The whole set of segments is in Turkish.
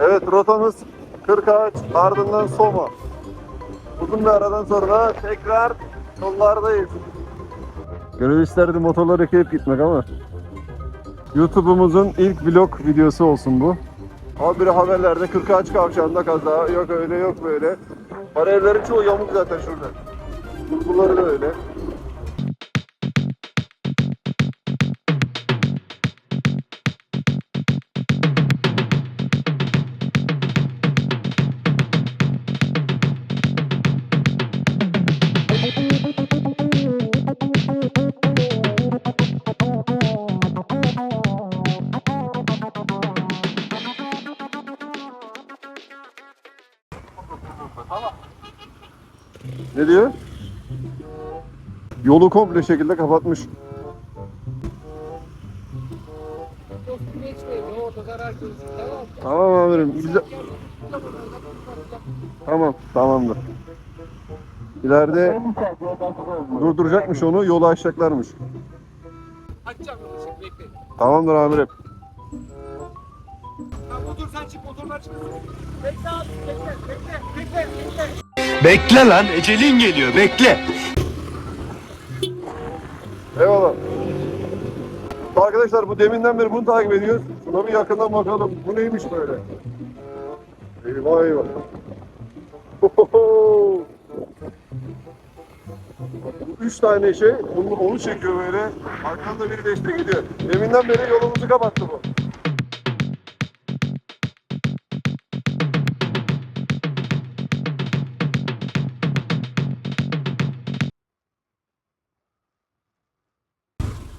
Evet rotamız Kırkağaç ardından Soma. Uzun bir aradan sonra tekrar yollardayız. Gönül isterdi motorları yıkayıp gitmek ama YouTube'umuzun ilk vlog videosu olsun bu. Ama bir haberlerde Kırkağaç kavşağında kaza, yok öyle yok böyle. Bariyerlerin çoğu yamuk zaten şurada. Kurguları da öyle. Yolu komple şekilde kapatmış. Tamam amirim. Bize... Tamam, tamamdır. İleride durduracakmış onu, yolu açacaklarmış. Tamamdır amirim. Bekle lan ecelin geliyor bekle. Eyvallah. Arkadaşlar bu deminden beri bunu takip ediyoruz. Şuna bir yakından bakalım. Bu neymiş böyle? Eyvah eyvah. Hohoho. Bu Üç tane şey, onu, onu çekiyor böyle. Arkadan da biri destek ediyor. Deminden beri yolumuzu kapattı bu.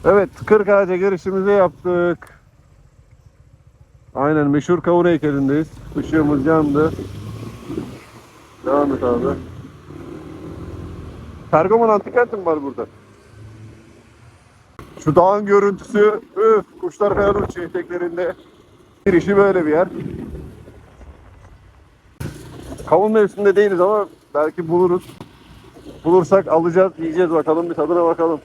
Evet, 40 ağaca girişimizi yaptık. Aynen meşhur kavun heykelindeyiz. Işığımız yandı. Devam et abi. Pergamon antik kenti mi var burada? Şu dağın görüntüsü, üf, kuşlar falan uçuyor eteklerinde. Girişi böyle bir yer. Kavun mevsiminde değiliz ama belki buluruz. Bulursak alacağız, yiyeceğiz bakalım, bir tadına bakalım.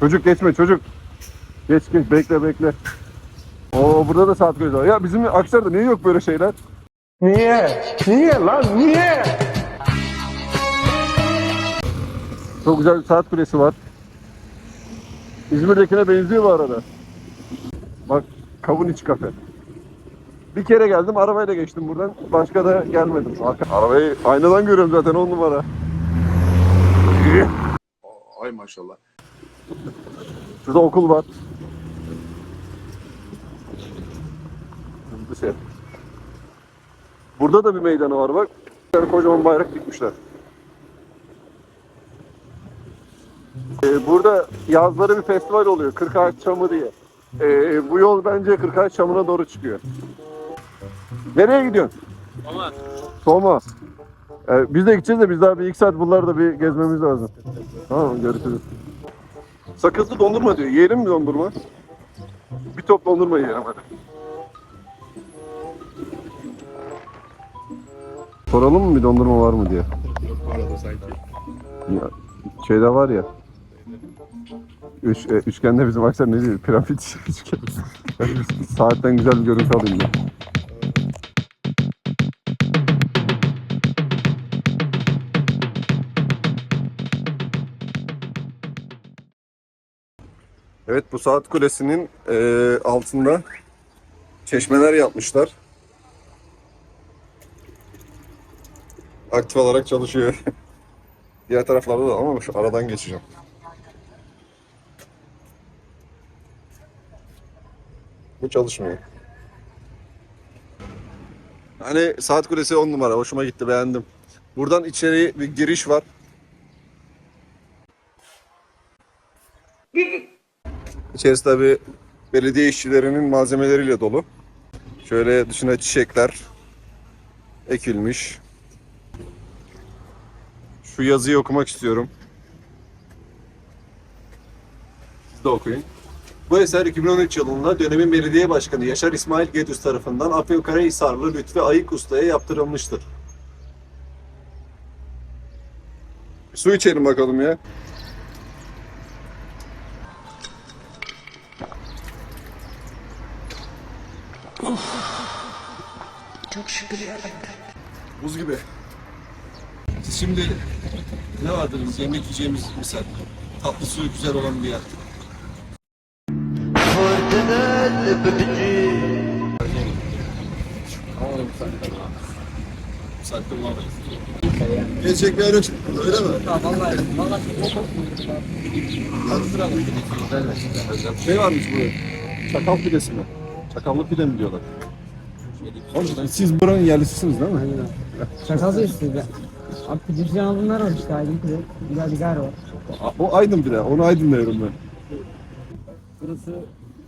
Çocuk geçme çocuk. Geç geç bekle bekle. Oo burada da saat gözü var. Ya bizim Aksaray'da niye yok böyle şeyler? Niye? Niye lan niye? Çok güzel bir saat kulesi var. İzmir'dekine benziyor bu arada. Bak kavun iç kafe. Bir kere geldim arabayla geçtim buradan. Başka da gelmedim. Arabayı aynadan görüyorum zaten on numara. Ay maşallah. Şurada okul var. Hızlı şey. Burada da bir meydanı var bak. Kocaman bayrak dikmişler. Ee, burada yazları bir festival oluyor. Kırkağaç Çamı diye. Ee, bu yol bence Kırkağaç Çamı'na doğru çıkıyor. Nereye gidiyorsun? Ama Soma. Ee, biz de gideceğiz de biz daha bir iki saat bunları bir gezmemiz lazım. Tamam görüşürüz. Sakızlı dondurma diyor. Yiyelim mi dondurma? Bir top dondurma yiyelim hadi. Soralım mı bir dondurma var mı diye. Arada sanki. Ya, şeyde var ya. Üç, e, üçgende bizim akşam ne diyor? Piramit üçgen. Saatten güzel bir görüntü alayım ben. Evet bu saat kulesinin e, altında çeşmeler yapmışlar. Aktif olarak çalışıyor. Diğer taraflarda da ama şu aradan geçeceğim. Bu çalışmıyor. Hani saat kulesi 10 numara. Hoşuma gitti beğendim. Buradan içeri bir giriş var. İçerisi tabi belediye işçilerinin malzemeleriyle dolu. Şöyle dışına çiçekler ekilmiş. Şu yazıyı okumak istiyorum. Siz de okuyun. Bu eser 2013 yılında dönemin belediye başkanı Yaşar İsmail Gedüz tarafından Afyonkarahisarlı Lütfi Ayık Usta'ya yaptırılmıştır. Su içelim bakalım ya. Buz gibi. Şimdi ne vardır biz yemek yiyeceğimiz misal. Tatlı suyu güzel olan bir yer. Sattım abi. Gerçek bir yer yok öyle mi? Vallahi vallahi Şey varmış bu. Çakal pidesi mi? Çakallı pide mi diyorlar? Oğlum, siz buranın yerlisisiniz değil mi? Şakası istedi. Abi pideci bunlar var işte aydın pide. Güzel bir gar var. O Aydın pide. Onu Aydın diyorum ben. Burası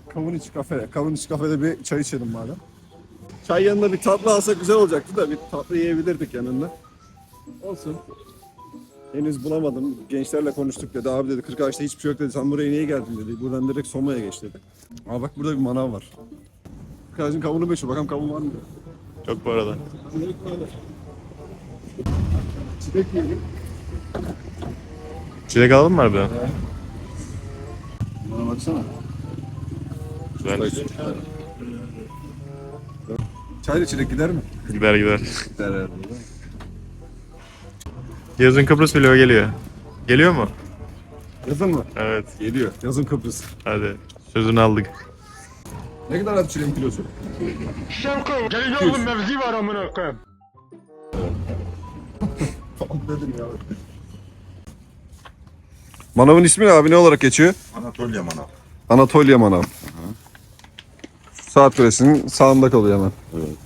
Kavun İç Kafe. Kavun İç Kafe'de bir çay içelim madem. Çay yanında bir tatlı alsak güzel olacaktı da bir tatlı yiyebilirdik yanında. Olsun. Henüz bulamadım. Gençlerle konuştuk dedi. Abi dedi 40 ağaçta hiçbir şey yok dedi. Sen buraya niye geldin dedi. Buradan direkt Soma'ya geç dedi. Aa bak burada bir manav var. Kırkağaç'ın kavunu meşhur. Bakalım kavun var mı? Çok bu arada. Çilek yiyelim. Çilek alalım mı abi? Bana baksana. Güzel. Çayla çilek gider mi? Gider gider. Gider herhalde. Yazın Kıbrıs vlogu geliyor. Geliyor mu? Yazın mı? Evet. Geliyor. Yazın Kıbrıs. Hadi. Sözünü aldık. Ne kadar abi çileğin kilosu? Gelin oğlum mevzi var amına koyayım. dedim ya. Manavın ismi ne abi? Ne olarak geçiyor? Anatolia Manav. Anatolia Manav. Saat Kulesi'nin sağında kalıyor hemen. Evet.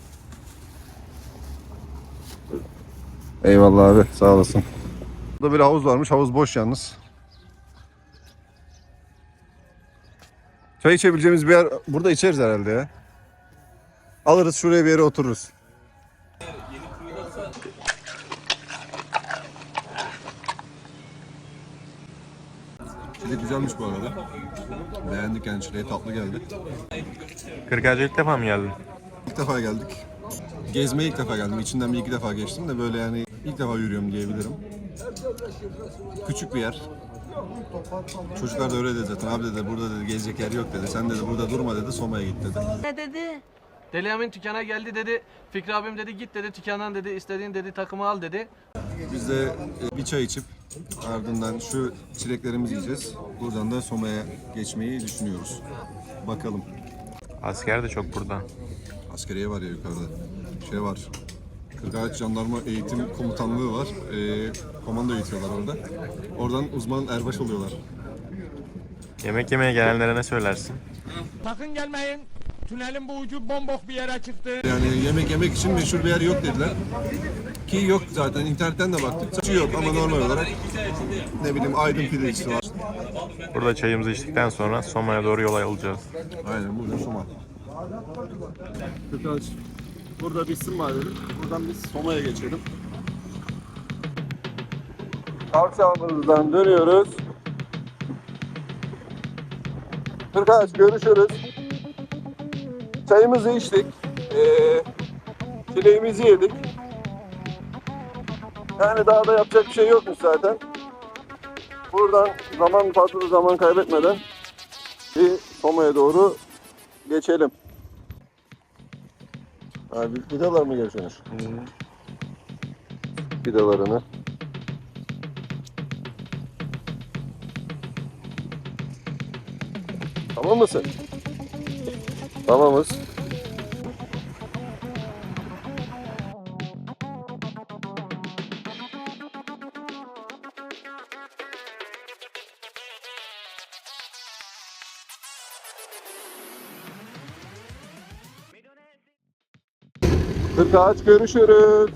Eyvallah abi. Sağ olasın. Burada bir havuz varmış. Havuz boş yalnız. Çay içebileceğimiz bir yer burada içeriz herhalde ya. Alırız şuraya bir yere otururuz. Çilek güzelmiş bu arada. Beğendik yani çileği tatlı geldi. Kırkağaç'a ilk defa mı geldin? İlk defa geldik. Gezmeye ilk defa geldim. İçinden bir iki defa geçtim de böyle yani ilk defa yürüyorum diyebilirim. Küçük bir yer. Çocuklar da öyle dedi zaten. Abi dedi burada dedi gezecek yer yok dedi. Sen dedi burada durma dedi. Soma'ya git dedi. Ne dedi? Deli Emin dükkana geldi dedi. Fikri abim dedi git dedi dükkandan dedi istediğin dedi takımı al dedi. Biz de e, bir çay içip ardından şu çileklerimizi yiyeceğiz. Buradan da Soma'ya geçmeyi düşünüyoruz. Bakalım. Asker de çok burada. Askeriye var ya yukarıda. Şey var. Kırkağaç Jandarma Eğitim Komutanlığı var. Ee, komando eğitiyorlar orada. Oradan uzman erbaş oluyorlar. Yemek yemeye gelenlere ne söylersin? Sakın gelmeyin. Tünelin bu ucu bombok bir yere çıktı. Yani yemek yemek için meşhur bir yer yok dediler. Ki yok zaten internetten de baktık. Saçı yok ama normal olarak ne bileyim Aydın pidecisi var. Burada çayımızı içtikten sonra Soma'ya doğru yola alacağız. Aynen burada Soma. Kırkağaç. Burada bitsin madem. Buradan biz Soma'ya geçelim. Kavşağımızdan dönüyoruz. Kırkağaç görüşürüz. Çayımızı içtik. Ee, çileğimizi yedik. Yani daha da yapacak bir şey yokmuş zaten. Buradan zaman fazla zaman kaybetmeden bir Soma'ya doğru geçelim. Abi vidalar mı geçiyorsunuz? Vidalarını. Tamam mısın? Tamamız. Kırkağaç görüşürüz.